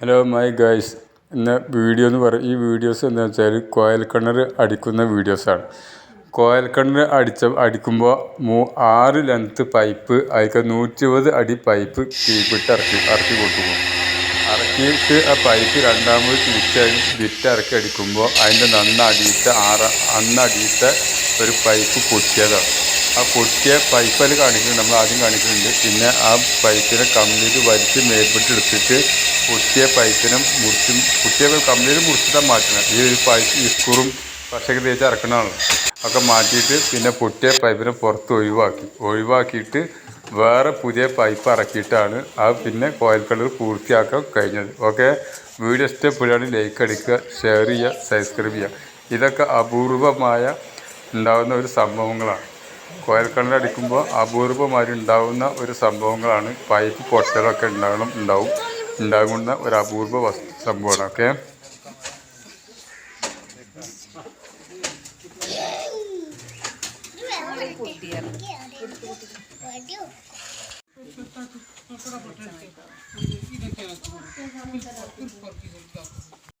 Hello my guys എന്ന video എന്ന് പറയും ഈ വീഡിയോസ് എന്താ വെച്ചാൽ കോയൽ കിണർ അടിക്കുന്ന വീഡിയോസാണ് കോയൽ കിണർ അടിച്ച അടിക്കുമ്പോൾ മൂ ആറ് ലെങ്ത്ത് പൈപ്പ് അതിൽ നൂറ്റി ഇരുപത് അടി പൈപ്പ് കീപ്പിട്ട് ഇറക്കി ഇറക്കി കൊടുക്കും. ഇറക്കിയിട്ട് ആ പൈപ്പ് രണ്ടാമത് തിരിച്ച് വിറ്റ് ഇറക്കി അടിക്കുമ്പോൾ അതിന്റെ നന്നടിയിട്ട ആറ് ആറ അന്ന് ഒരു പൈപ്പ് പൊട്ടിയതാണ്. ആ പൊട്ടിയ പൈപ്പ് അതിൽ കാണിക്കുന്നുണ്ട്. നമ്മൾ ആദ്യം കാണിക്കുന്നുണ്ട്. പിന്നെ ആ പൈപ്പിനെ കംപ്ലീറ്റ് വലിച്ച് മേൽപ്പെട്ട് എടുത്തിട്ട് പൊട്ടിയ പൈപ്പിനെ മുറിച്ച് പൊട്ടിയ കംപ്ലീറ്റ് മുറിച്ചിട്ടാണ് മാറ്റുന്നത്. ഈ പൈപ്പ് ഈ സ്ക്രൂവും പശയൊക്കെ തേച്ച് ഇറക്കണമാണ് ഒക്കെ മാറ്റിയിട്ട് പിന്നെ പൊട്ടിയ പൈപ്പിനെ പുറത്ത് ഒഴിവാക്കി. ഒഴിവാക്കിയിട്ട് വേറെ പുതിയ പൈപ്പ് ഇറക്കിയിട്ടാണ് ആ പിന്നെ കോയൽ കളർ പൂർത്തിയാക്കാൻ കഴിഞ്ഞത്. ഓക്കെ? വീഡിയോ ഇഷ്ടപ്പെടുകയാണെങ്കിൽ ലൈക്ക് അടിക്കുക ഷെയർ ചെയ്യുക സബ്സ്ക്രൈബ് ചെയ്യുക. ഇതൊക്കെ അപൂർവമായ ഉണ്ടാകുന്ന ഒരു സംഭവങ്ങളാണ്. കോയൽ കിണർ അടിക്കുമ്പോൾ അപൂർവമായി ഉണ്ടാകുന്ന ഒരു സംഭവങ്ങളാണ്. പൈപ്പ് പൊട്ടലൊക്കെ ഉണ്ടാകണം ഉണ്ടാവും. ഉണ്ടാകുന്ന ഒരു അപൂർവ വസ്തു സംഭവമാണ്. ഓക്കെ? ഇതൊക്കെയാണ്